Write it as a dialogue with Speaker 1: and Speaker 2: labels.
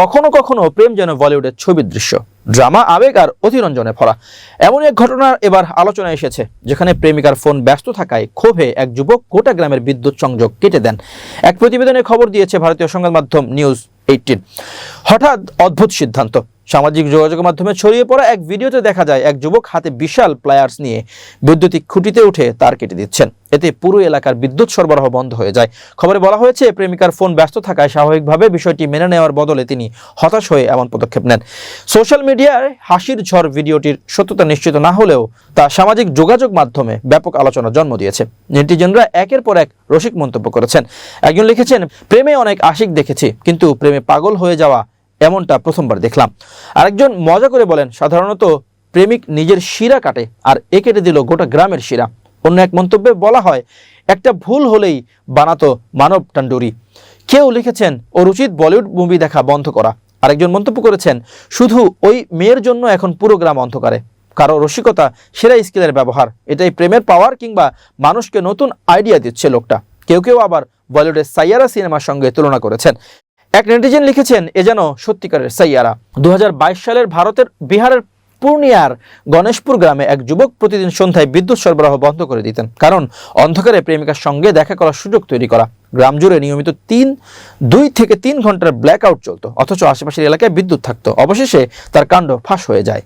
Speaker 1: কখনো কখনো প্রেম যেন বলিউডের ছবির দৃশ্য, ড্রামা, আবেগ আর অতিরঞ্জনে ভরা। এমন এক ঘটনার এবার আলোচনা এসেছে, যেখানে প্রেমিকার ফোন ব্যস্ত থাকায় ক্ষোভে এক যুবক গোটা গ্রামের বিদ্যুৎ সংযোগ কেটে দেন। এক প্রতিবেদনে খবর দিয়েছে ভারতীয় সংবাদ মাধ্যম নিউজ এইটিন হঠাৎ অদ্ভুত সিদ্ধান্ত। সামাজিক যোগাযোগ মাধ্যমে ছড়িয়ে পড়া এক ভিডিওতে দেখা যায়, এক যুবক হাতে বিশাল প্লায়ার্স নিয়ে বৈদ্যুতিক খুঁটিতে উঠে তার কেটে দিচ্ছেন। এতে পুরো এলাকার বিদ্যুৎ সরবরাহ বন্ধ হয়ে যায়। খবরে বলা হয়েছে, প্রেমিকার ফোন ব্যস্ত থাকায় স্বাভাবিকভাবে বিষয়টি মেনে নেওয়ার বদলে তিনি হতাশ হয়ে এমন পদক্ষেপ নেন। সোশ্যাল মিডিয়ায় হাসির ঝড় ভিডিওটির সত্যতা নিশ্চিত না হলেও তা সামাজিক যোগাযোগ মাধ্যমে ব্যাপক আলোচনা জন্ম দিয়েছে। নেটিজেনরা একের পর এক রসিক মন্তব্য করেছেন। একজন লিখেছেন, প্রেমে অনেক আশিক দেখেছি, কিন্তু প্রেমে পাগল হয়ে যাওয়া এমনটা প্রথমবার দেখলাম। আরেকজন মজা করে বলেন, সাধারণত প্রেমিক নিজের শিরা কাটে আর এ কেটে দিল গোটা গ্রামের শিরা। অন্য এক মন্তব্যে বলা হয়, একটা ভুল হলেই বানাতো মানব টান্ডুরি কেউ লিখেছেন ওর উচিত বলিউড মুভি দেখা বন্ধ করা। আরেকজন মন্তব্য করেছেন, শুধু ওই মেয়ের জন্য এখন পুরো গ্রাম অন্ধকারে। কারও রসিকতা সেরা স্কিলের ব্যবহার। এটাই প্রেমের পাওয়ার কিংবা মানুষকে নতুন আইডিয়া দিচ্ছে লোকটা। কেউ কেউ আবার বলিউডের সাইয়ারা সিনেমার সঙ্গে তুলনা করেছেন। এক নেটিজেন লিখেছেন, এ যেন সত্যিকারের সাইয়ারা। দু হাজার বাইশ সালের ভারতের বিহারের পূর্ণিয়ার গণেশপুর গ্রামে এক যুবক প্রতিদিন সন্ধ্যায় বিদ্যুৎ সরবরাহ বন্ধ করে দিতেন। কারণ অন্ধকারে প্রেমিকার সঙ্গে দেখা করার সুযোগ তৈরি করা। গ্রাম জুড়ে নিয়মিত তিন, দুই থেকে তিন ঘণ্টার ব্ল্যাক আউট চলত, অথচ আশেপাশের এলাকায় বিদ্যুৎ থাকতো। অবশেষে তার কাণ্ড ফাঁস হয়ে যায়।